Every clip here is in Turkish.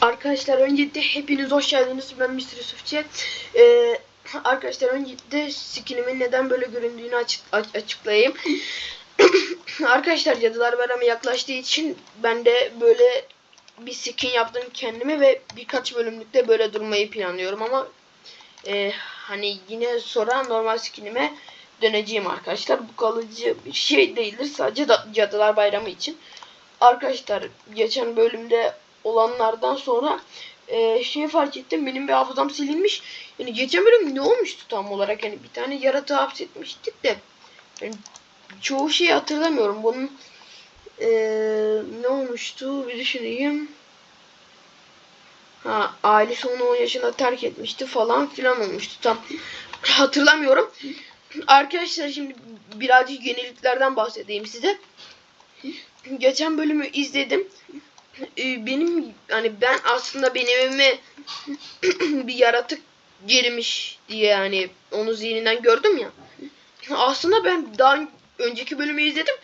Arkadaşlar öncelikle hepiniz hoş geldiniz. Ben Mr. Yusufçı. Ee, arkadaşlar öncelikle skinimin neden böyle göründüğünü açık, açıklayayım. arkadaşlar Cadılar Bayramı yaklaştığı için ben de böyle bir skin yaptım kendime ve birkaç bölümlükte böyle durmayı planlıyorum ama e, hani yine sonra normal skinime döneceğim arkadaşlar. Bu kalıcı bir şey değildir. Sadece da, Cadılar Bayramı için. Arkadaşlar geçen bölümde olanlardan sonra e, şey fark ettim benim bir hafızam silinmiş. Yani geçen bölüm ne olmuştu tam olarak? Yani bir tane yaratığı hapsetmiştik de yani çoğu şeyi hatırlamıyorum. Bunun e, ne olmuştu bir düşüneyim. Ha, ailesi onu 10 yaşında terk etmişti falan filan olmuştu tam hatırlamıyorum. Arkadaşlar şimdi birazcık yeniliklerden bahsedeyim size. Geçen bölümü izledim. Ee, benim hani ben aslında benim evime bir yaratık girmiş diye yani onu zihninden gördüm ya. Aslında ben daha önceki bölümü izledim.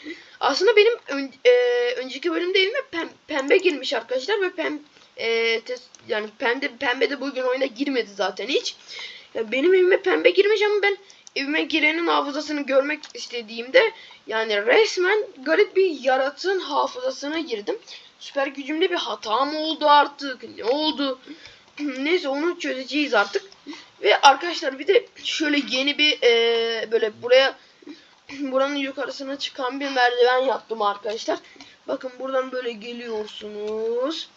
Aslında benim ön- e, önceki bölümde evime pem- pembe girmiş arkadaşlar ve pem e, tes- yani pembe pembe de bugün oyuna girmedi zaten hiç. Ya benim evime pembe girmiş ama ben evime girenin hafızasını görmek istediğimde yani resmen garip bir yaratığın hafızasına girdim. Süper gücümde bir hata mı oldu artık? Ne oldu? Neyse onu çözeceğiz artık. Ve arkadaşlar bir de şöyle yeni bir eee, böyle buraya buranın yukarısına çıkan bir merdiven yaptım arkadaşlar. Bakın buradan böyle geliyorsunuz.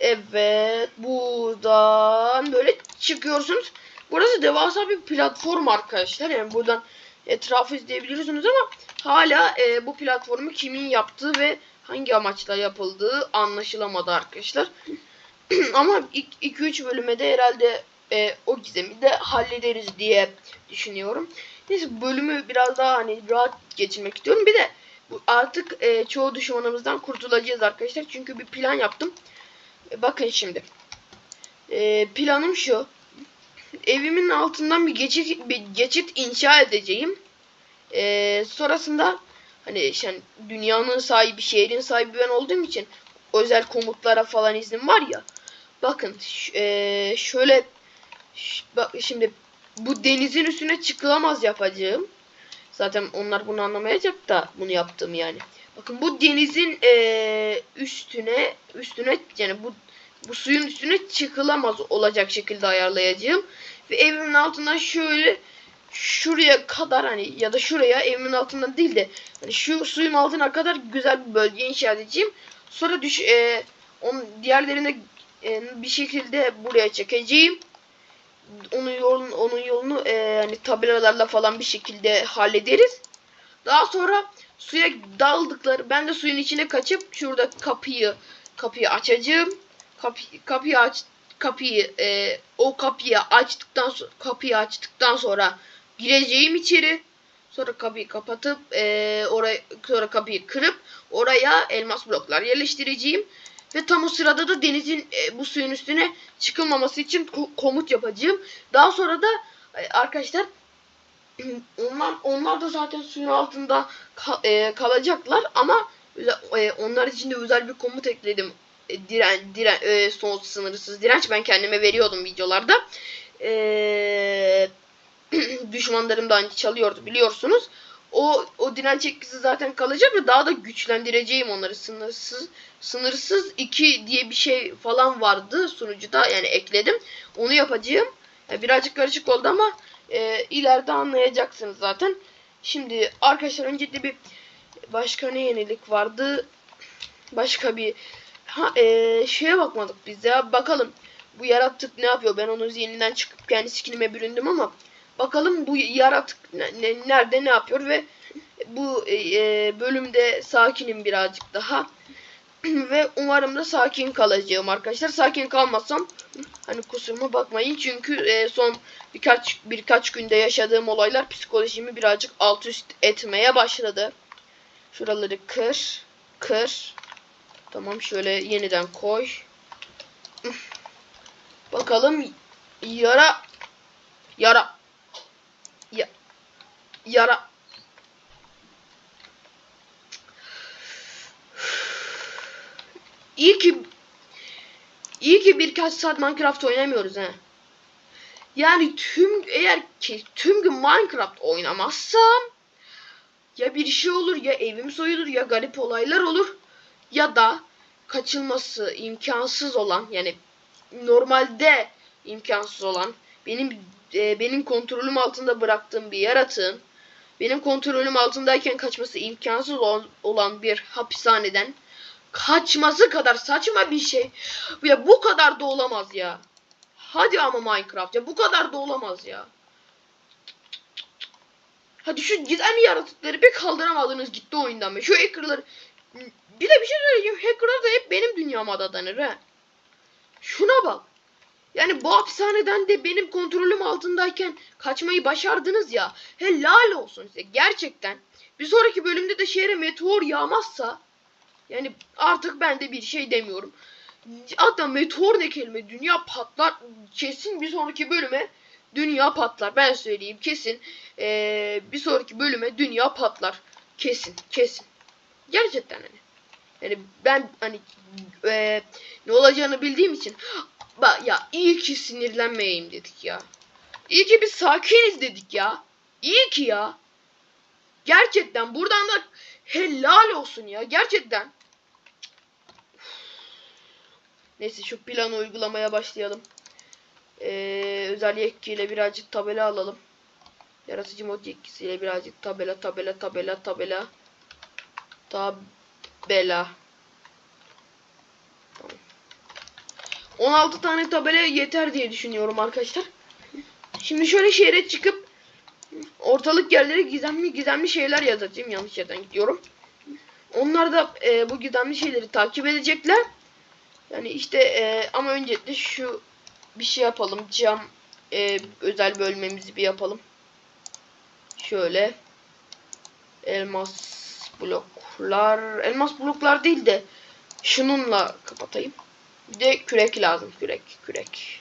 Evet buradan böyle çıkıyorsunuz. Burası devasa bir platform arkadaşlar. Yani buradan etrafı izleyebiliyorsunuz ama hala e, bu platformu kimin yaptığı ve hangi amaçla yapıldığı anlaşılamadı arkadaşlar. ama 2-3 bölüme de herhalde e, o gizemi de hallederiz diye düşünüyorum. Neyse bölümü biraz daha hani rahat geçirmek istiyorum. Bir de artık e, çoğu düşmanımızdan kurtulacağız arkadaşlar. Çünkü bir plan yaptım. E, bakın şimdi. E, planım şu. Evimin altından bir geçit bir geçit inşa edeceğim. E, sonrasında hani yani dünyanın sahibi, şehrin sahibi ben olduğum için özel komutlara falan iznim var ya. Bakın e, şöyle bak şimdi bu denizin üstüne çıkılamaz yapacağım. Zaten onlar bunu anlamayacak da bunu yaptım yani. Bakın bu denizin e, üstüne üstüne yani bu bu suyun üstüne çıkılamaz olacak şekilde ayarlayacağım. Ve evimin altından şöyle şuraya kadar hani ya da şuraya evimin altından değil de hani şu suyun altına kadar güzel bir bölge inşa edeceğim. Sonra düş e, onun diğerlerine e, bir şekilde buraya çekeceğim. Onun yolunu onun yolunu e, hani tabelalarla falan bir şekilde hallederiz. Daha sonra suya daldıkları ben de suyun içine kaçıp şurada kapıyı kapıyı açacağım. Kapı, kapıyı aç kapıyı e, o kapıyı açtıktan kapıyı açtıktan sonra gireceğim içeri. Sonra kapıyı kapatıp e, oraya sonra kapıyı kırıp oraya elmas bloklar yerleştireceğim. Ve tam o sırada da denizin e, bu suyun üstüne çıkılmaması için ko- komut yapacağım. Daha sonra da e, arkadaşlar onlar onlar da zaten suyun altında ka- e, kalacaklar ama e, onlar için de özel bir komut ekledim. E, diren diren e, son sınırsız direnç ben kendime veriyordum videolarda. E, düşmanlarım da hani çalıyordu biliyorsunuz. O o direnç etkisi zaten kalacak ve daha da güçlendireceğim onları sınırsız sınırsız 2 diye bir şey falan vardı sunucuda yani ekledim. Onu yapacağım. Yani birazcık karışık oldu ama e, ileride anlayacaksınız zaten. Şimdi arkadaşlar öncelikle bir başka ne yenilik vardı? Başka bir ha e, şeye bakmadık biz ya. Bakalım bu yaratık ne yapıyor? Ben onun zihninden çıkıp kendi skinime büründüm ama bakalım bu yaratık ne, ne- nerede ne yapıyor ve bu e, e, bölümde sakinim birazcık daha. ve umarım da sakin kalacağım arkadaşlar. Sakin kalmazsam hani kusuruma bakmayın çünkü e, son birkaç birkaç günde yaşadığım olaylar psikolojimi birazcık alt üst etmeye başladı. Şuraları kır, kır. Tamam şöyle yeniden koy. Bakalım yara yara ya, yara İyi ki İyi ki birkaç saat Minecraft oynamıyoruz he. Yani tüm eğer ki tüm gün Minecraft oynamazsam ya bir şey olur ya evim soyulur ya garip olaylar olur ya da kaçılması imkansız olan yani normalde imkansız olan benim e, benim kontrolüm altında bıraktığım bir yaratığın benim kontrolüm altındayken kaçması imkansız ol- olan bir hapishaneden kaçması kadar saçma bir şey. Ya bu kadar da olamaz ya. Hadi ama Minecraft ya bu kadar da olamaz ya. Hadi şu gizemli yaratıkları bir kaldıramadınız gitti oyundan be. Şu hackerları bir de bir şey söyleyeceğim. Hackerlar da hep benim dünyama dadanır he. Şuna bak. Yani bu hapishaneden de benim kontrolüm altındayken kaçmayı başardınız ya. Helal olsun size. Gerçekten. Bir sonraki bölümde de şehre meteor yağmazsa yani artık ben de bir şey demiyorum. Hatta meteor ne kelime? Dünya patlar. Kesin bir sonraki bölüme dünya patlar. Ben söyleyeyim kesin. Ee, bir sonraki bölüme dünya patlar. Kesin kesin. Gerçekten hani. Yani ben hani e, ne olacağını bildiğim için Bak ya iyi ki sinirlenmeyeyim dedik ya. İyi ki biz sakiniz dedik ya. İyi ki ya. Gerçekten buradan da helal olsun ya. Gerçekten. Neyse şu planı uygulamaya başlayalım. Ee, özel yetkiyle birazcık tabela alalım. Yaratıcı mod yetkisiyle birazcık tabela tabela tabela tabela. Tabela. 16 tane tabela yeter diye düşünüyorum arkadaşlar. Şimdi şöyle şehre çıkıp ortalık yerlere gizemli gizemli şeyler yazacağım. Yanlış yerden gidiyorum. Onlar da e, bu gizemli şeyleri takip edecekler. Yani işte e, ama öncelikle şu bir şey yapalım. Cam e, özel bölmemizi bir yapalım. Şöyle elmas bloklar elmas bloklar değil de şununla kapatayım. Bir de kürek lazım. Kürek, kürek.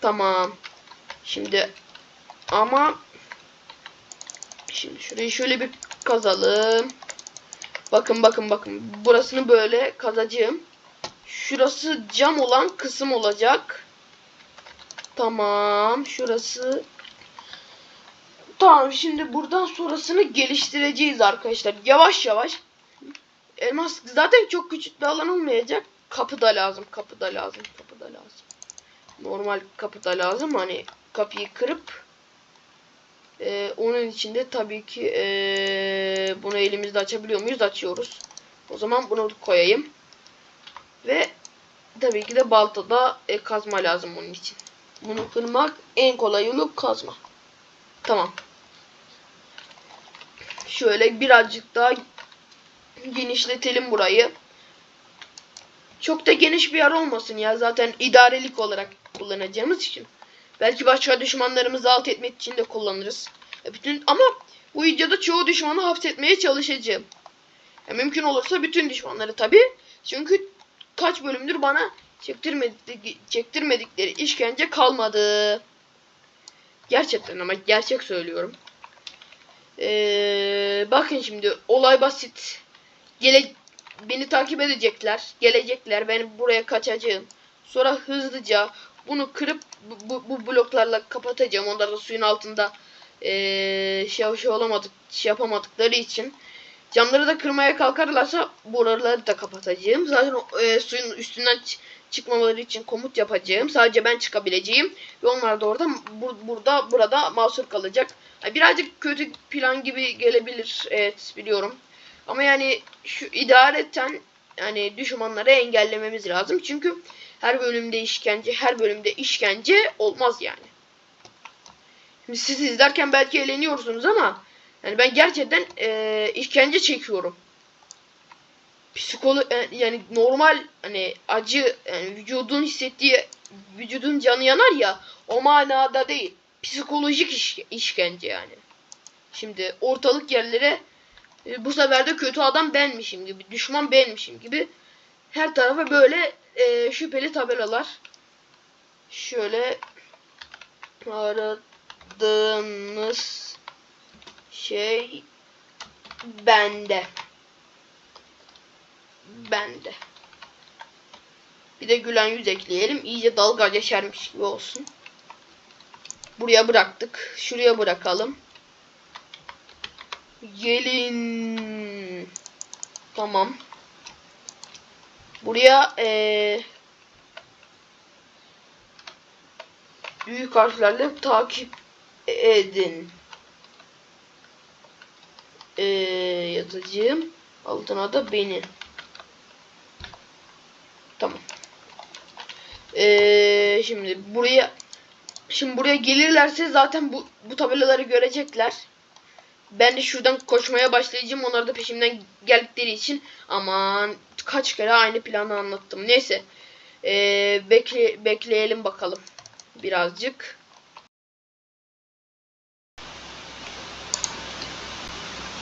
Tamam. Şimdi ama şimdi şurayı şöyle bir kazalım. Bakın bakın bakın. Burasını böyle kazacağım. Şurası cam olan kısım olacak. Tamam. Şurası Tamam şimdi buradan sonrasını geliştireceğiz arkadaşlar. Yavaş yavaş. Elmas zaten çok küçük bir alan olmayacak. Kapı da lazım. Kapı da lazım. Kapı da lazım. Normal kapı da lazım. Hani kapıyı kırıp e, onun içinde tabii ki e, bunu elimizde açabiliyor muyuz? Açıyoruz. O zaman bunu koyayım. Ve tabii ki de baltada e, kazma lazım onun için. Bunu kırmak en kolay yolu kazma. Tamam. Şöyle birazcık daha genişletelim burayı. Çok da geniş bir yer olmasın ya. Zaten idarelik olarak kullanacağımız için. Belki başka düşmanlarımızı alt etmek için de kullanırız. E, bütün ama bu videoda çoğu düşmanı hapsetmeye çalışacağım. Ya mümkün olursa bütün düşmanları tabi. Çünkü kaç bölümdür bana çektirmedik, çektirmedikleri işkence kalmadı. Gerçekten ama gerçek söylüyorum. Ee, bakın şimdi olay basit. Gele, beni takip edecekler. Gelecekler. Ben buraya kaçacağım. Sonra hızlıca bunu kırıp bu, bu, bu bloklarla kapatacağım. Onlar da suyun altında ee, şey, şey olamadık, şey yapamadıkları için. Camları da kırmaya kalkarlarsa buraları da kapatacağım. Zaten e, suyun üstünden çıkmamaları için komut yapacağım. Sadece ben çıkabileceğim ve onlar da orada bur burada burada mahsur kalacak. Birazcık kötü plan gibi gelebilir. Evet biliyorum. Ama yani şu idareten yani düşmanları engellememiz lazım. Çünkü her bölümde işkence, her bölümde işkence olmaz yani. Şimdi siz izlerken belki eğleniyorsunuz ama yani ben gerçekten e, işkence çekiyorum. Psikolo e, yani normal hani acı yani vücudun hissettiği vücudun canı yanar ya o manada değil. Psikolojik iş, işkence yani. Şimdi ortalık yerlere e, bu sefer de kötü adam benmişim gibi, düşman benmişim gibi her tarafa böyle e, şüpheli tabelalar. Şöyle aradığınız şey bende. Bende. Bir de gülen yüz ekleyelim. İyice dalga geçermiş gibi olsun. Buraya bıraktık. Şuraya bırakalım. Gelin. Tamam. Buraya eee büyük harflerle takip edin. Eee yazacağım. Altına da beni. Tamam. Eee şimdi buraya şimdi buraya gelirlerse zaten bu bu tabelaları görecekler. Ben de şuradan koşmaya başlayacağım. Onlar da peşimden geldikleri için aman kaç kere aynı planı anlattım. Neyse. Ee, bekle, bekleyelim bakalım. Birazcık.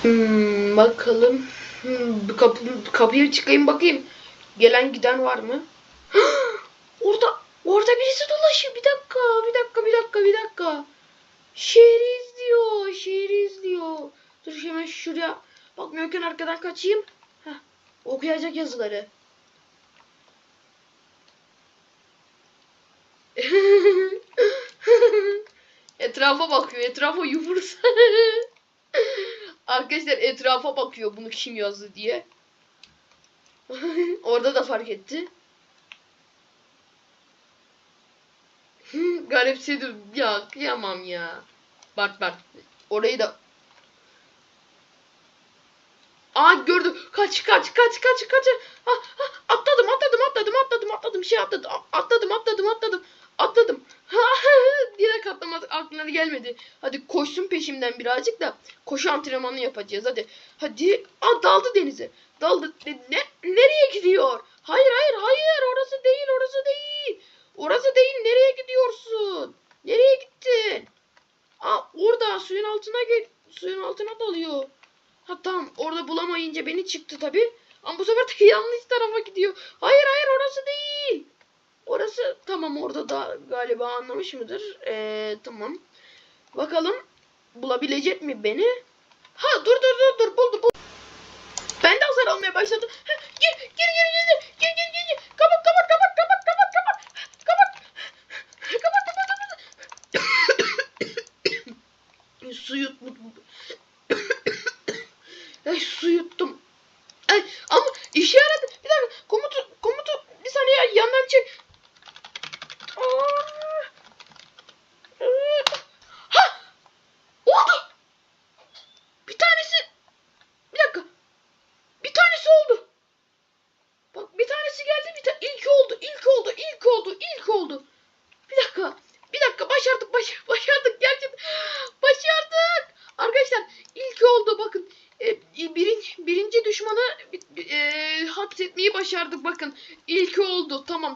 Hmm, bakalım. Hmm, kapı, kapıya çıkayım bakayım. Gelen giden var mı? orada orada birisi dolaşıyor. Bir dakika, bir dakika, bir dakika, bir dakika. Şehri izliyor, şehri izliyor. Dur hemen şuraya bakmıyorken arkadan kaçayım. Heh, okuyacak yazıları. etrafa bakıyor, etrafa yumursa. Arkadaşlar etrafa bakıyor bunu kim yazdı diye. Orada da fark etti. Garipsedim. Ya kıyamam ya. Bak bak. Orayı da Aa gördüm. Kaç kaç kaç kaç kaç. Ha, ha, atladım atladım atladım atladım atladım şey atladım atladım atladım atladım atladım. Ha, direkt atlamadı aklına gelmedi. Hadi koşsun peşimden birazcık da koşu antrenmanı yapacağız hadi. Hadi. Aa daldı denize. Daldı. Ne nereye gidiyor? Hayır hayır hayır orası değil orası değil. Orası değil nereye gidiyorsun? Nereye gittin? Aa orada suyun altına gel suyun altına dalıyor. Ha tamam orada bulamayınca beni çıktı tabi. Ama bu sefer de yanlış tarafa gidiyor. Hayır hayır orası değil. Orası tamam orada da galiba anlamış mıdır? Ee, tamam. Bakalım bulabilecek mi beni? Ha dur dur dur dur buldu buldu. Ben de hasar almaya başladım. Ha, gir gir gir gir gir gir gir gir. Kapat kapat kapat kapat. 至于不不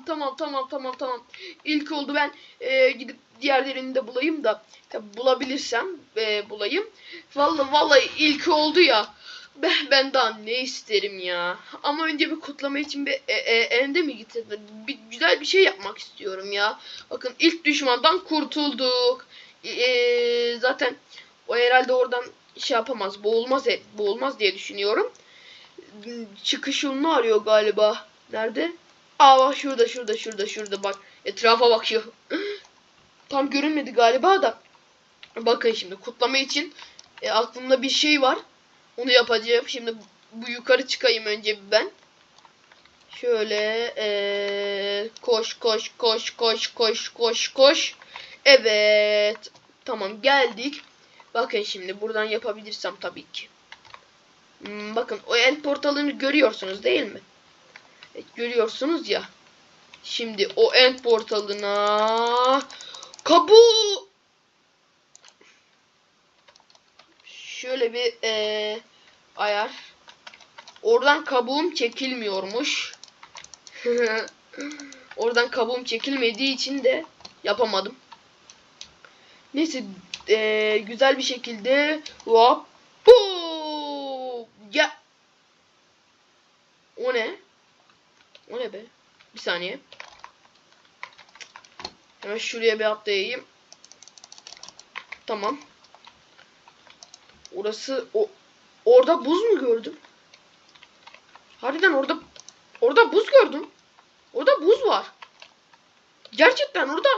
Tamam tamam tamam tamam tamam. İlk oldu ben e, gidip diğerlerini de bulayım da. Tabi bulabilirsem e, bulayım. Vallahi vallahi ilk oldu ya. Ben, ben daha ne isterim ya. Ama önce bir kutlama için bir e, e, ende mi gitsek? Bir, güzel bir şey yapmak istiyorum ya. Bakın ilk düşmandan kurtulduk. E, zaten o herhalde oradan şey yapamaz. Boğulmaz, e- boğulmaz diye düşünüyorum. Çıkış yolunu arıyor galiba. Nerede? Aa şurada şurada şurada şurada bak. Etrafa bakıyor. Tam görünmedi galiba da. Bakın şimdi kutlama için e, aklımda bir şey var. Onu yapacağım. Şimdi bu yukarı çıkayım önce ben. Şöyle ee, koş koş koş koş koş koş koş. Evet. Tamam geldik. Bakın şimdi buradan yapabilirsem tabii ki. Hmm, bakın o end portalını görüyorsunuz değil mi? Evet, görüyorsunuz ya. Şimdi o end portalına kabu şöyle bir ee, ayar. Oradan kabuğum çekilmiyormuş. Oradan kabuğum çekilmediği için de yapamadım. Neyse e, güzel bir şekilde hop bu ya o ne? O ne be? Bir saniye. Hemen şuraya bir atlayayım. Tamam. Orası o orada buz mu gördüm? Harbiden orada orada buz gördüm. Orada buz var. Gerçekten orada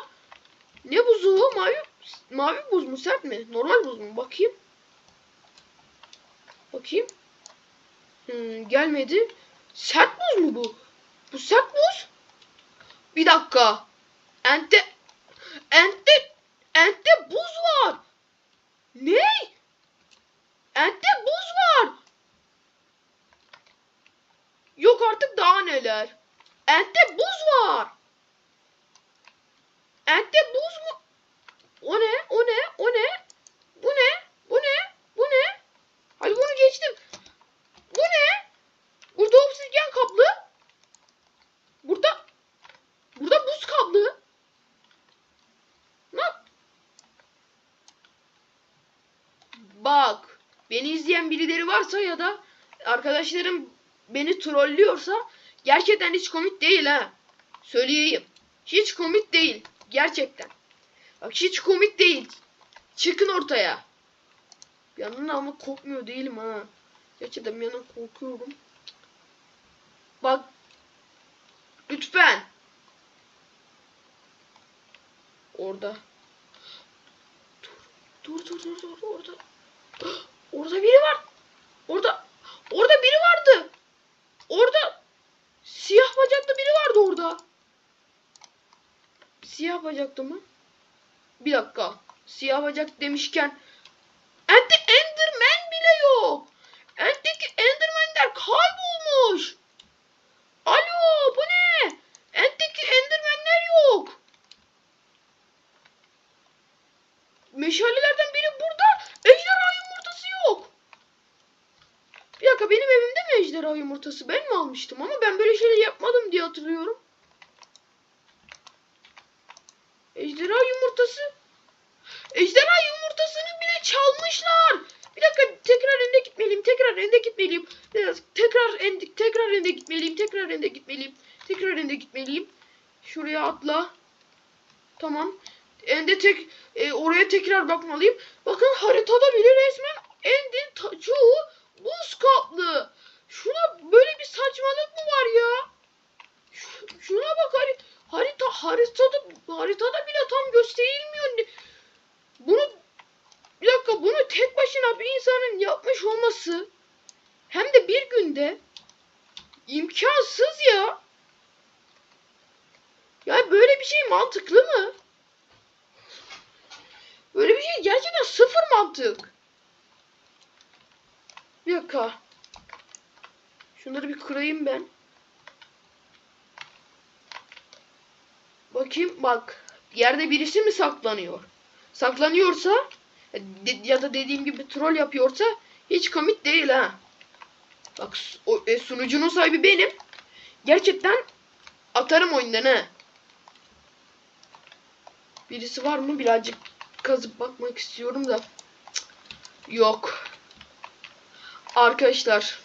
ne buzu? Mavi, mavi buz mu sert mi? Normal buz mu? Bakayım. Bakayım. Hmm, gelmedi. Sert buz mu bu? Bu sert buz. Bir dakika. Ente Ente Ente buz var. Ne? Ente buz var. Yok artık daha neler. Ente buz var. Ente buz mu? O ne? O ne? O ne? Bu ne? Bu ne? Bu ne? Hadi bunu geçtim. Bu ne? Burada obsidyen kaplı. Burada Burada buz kaplı. Ne? Bak. İzleyen birileri varsa ya da arkadaşlarım beni trollüyorsa gerçekten hiç komik değil ha. Söyleyeyim. Hiç komik değil. Gerçekten. Bak hiç komik değil. Çıkın ortaya. Yandan ama korkmuyor değilim ha. Gerçekten yandan korkuyorum. Bak. Lütfen. Orada. Dur dur dur dur orada. Orada biri var. Orada. Orada biri vardı. Orada. Siyah bacaklı biri vardı orada. Siyah bacaklı mı? Bir dakika. Siyah bacak demişken. Ente Enderman bile yok. Enteki Enderman'ler kaybolmuş. Alo bu ne? Enteki Enderman'ler yok. Meşalelerden biri burada. Ejderha yumurtası yok. Bir dakika benim evimde mi ejderha yumurtası? Ben mi almıştım? Ama ben böyle şeyler yapmadım diye hatırlıyorum. Ejderha yumurtası. Ejderha yumurtasını bile çalmışlar. Bir dakika tekrar ende gitmeliyim. Tekrar ende gitmeliyim. Biraz tekrar ende tekrar ende gitmeliyim. Tekrar ende gitmeliyim. Tekrar ende gitmeliyim. Şuraya atla. Tamam. Ende tek e, oraya tekrar bakmalıyım. Bakın haritada bile resmen endin çoğu buz kaplı. Şuna böyle bir saçmalık mı var ya? Şu- şuna bak hari, harita haritada haritada bile tam gösterilmiyor. Bunu bir dakika bunu tek başına bir insanın yapmış olması hem de bir günde imkansız. Ya böyle bir şey mantıklı mı? Böyle bir şey gerçekten sıfır mantık. Bir dakika. Kırayım ben. Bakayım bak. Yerde birisi mi saklanıyor? Saklanıyorsa ya de- ya da dediğim gibi troll yapıyorsa hiç komik değil ha. Bak e, sunucunun sahibi benim. Gerçekten atarım oyundan ha. Birisi var mı? Birazcık kazıp bakmak istiyorum da. Cık, Yok. Arkadaşlar.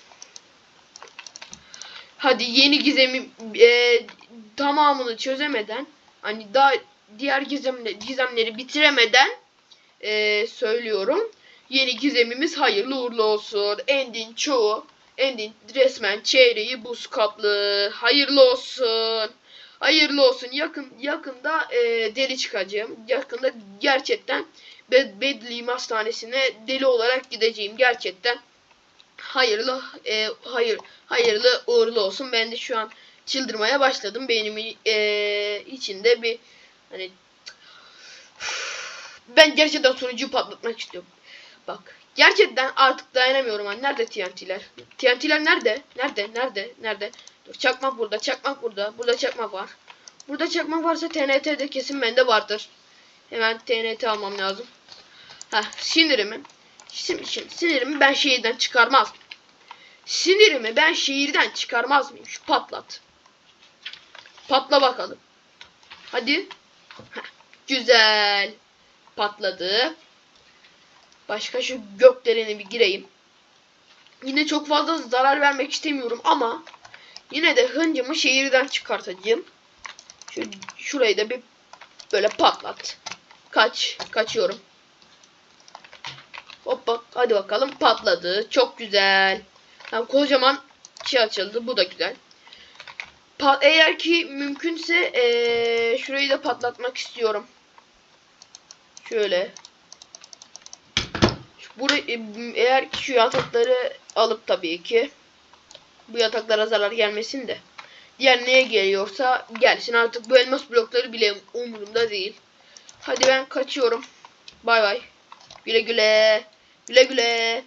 Hadi yeni gizemi e, tamamını çözemeden hani daha diğer gizemle, gizemleri bitiremeden e, söylüyorum. Yeni gizemimiz hayırlı uğurlu olsun. Endin çoğu Endin resmen çeyreği buz kaplı. Hayırlı olsun. Hayırlı olsun. Yakın yakında e, deli çıkacağım. Yakında gerçekten Bed Bedlim hastanesine deli olarak gideceğim. Gerçekten hayırlı e, hayır hayırlı uğurlu olsun. Ben de şu an çıldırmaya başladım. Beynimin e, içinde bir hani ben gerçekten sunucuyu patlatmak istiyorum. Bak gerçekten artık dayanamıyorum. Hani nerede TNT'ler? TNT'ler nerede? Nerede? Nerede? Nerede? Dur çakmak burada. Çakmak burada. Burada çakmak var. Burada çakmak varsa TNT de kesin bende vardır. Hemen TNT almam lazım. Heh, sinirimi. Şimdi, şimdi sinirimi ben şehirden çıkarmaz. Sinirimi ben şehirden çıkarmaz mıyım? Şu patlat. Patla bakalım. Hadi. Heh, güzel. Patladı. Başka şu gökdelene bir gireyim. Yine çok fazla zarar vermek istemiyorum ama yine de hıncımı şehirden çıkartacağım. Şu, şurayı da bir böyle patlat. Kaç. Kaçıyorum. Hoppa. Hadi bakalım. Patladı. Çok güzel. Tam kocaman şey açıldı. Bu da güzel. Pa- eğer ki mümkünse eee, şurayı da patlatmak istiyorum. Şöyle. E, eğer ki şu yatakları alıp tabii ki bu yataklara zarar gelmesin de. Diğer neye geliyorsa gelsin artık bu elmas blokları bile umurumda değil. Hadi ben kaçıyorum. Bay bay. Güle güle. Güle güle.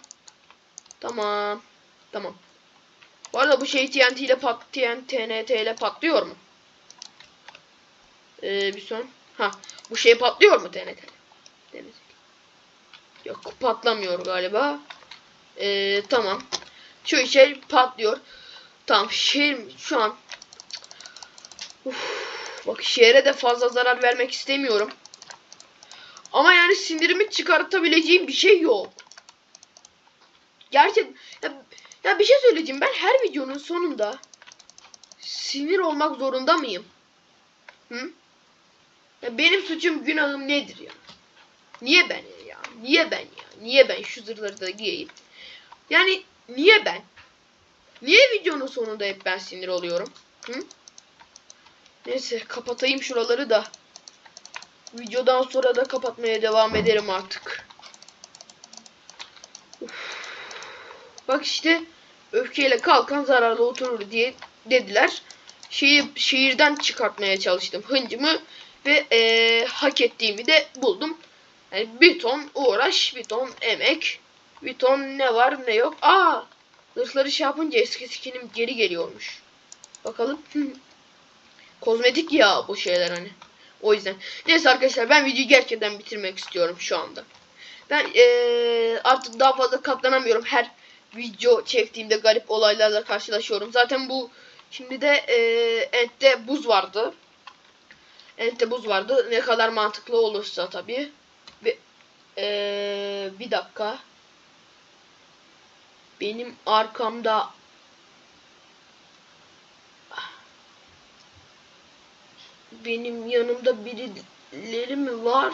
Tamam. Tamam. Bu arada bu şey TNT ile pat TNT, ile patlıyor mu? Ee, bir son. Ha, bu şey patlıyor mu TNT? TNT. Yok patlamıyor galiba. Ee, tamam. Şu şey patlıyor. Tamam şehir şu an. Uf, bak şehre de fazla zarar vermek istemiyorum. Ama yani sinirimi çıkartabileceğim bir şey yok. Gerçek ya, ya bir şey söyleyeceğim. Ben her videonun sonunda sinir olmak zorunda mıyım? Hı? Ya benim suçum günahım nedir ya? Niye ben ya? Niye ben ya? Niye ben şu zırhları da giyeyim? Yani niye ben? Niye videonun sonunda hep ben sinir oluyorum? Hı? Neyse kapatayım şuraları da. Videodan sonra da kapatmaya devam ederim artık. Uf. Bak işte öfkeyle kalkan zararlı oturur diye dediler. Şeyi şehirden çıkartmaya çalıştım hıncımı ve eee, hak ettiğimi de buldum. Yani bir ton uğraş, bir ton emek, bir ton ne var ne yok. Aa, zırhları şey yapınca eski skinim geri geliyormuş. Bakalım. Kozmetik ya bu şeyler hani. O yüzden. Neyse arkadaşlar ben videoyu gerçekten bitirmek istiyorum şu anda. Ben eee, artık daha fazla katlanamıyorum. Her video çektiğimde garip olaylarla karşılaşıyorum. Zaten bu şimdi de eee Ent'te buz vardı. Ent'te buz vardı. Ne kadar mantıklı olursa tabii. Ve eee, bir dakika. Benim arkamda benim yanımda birileri mi var?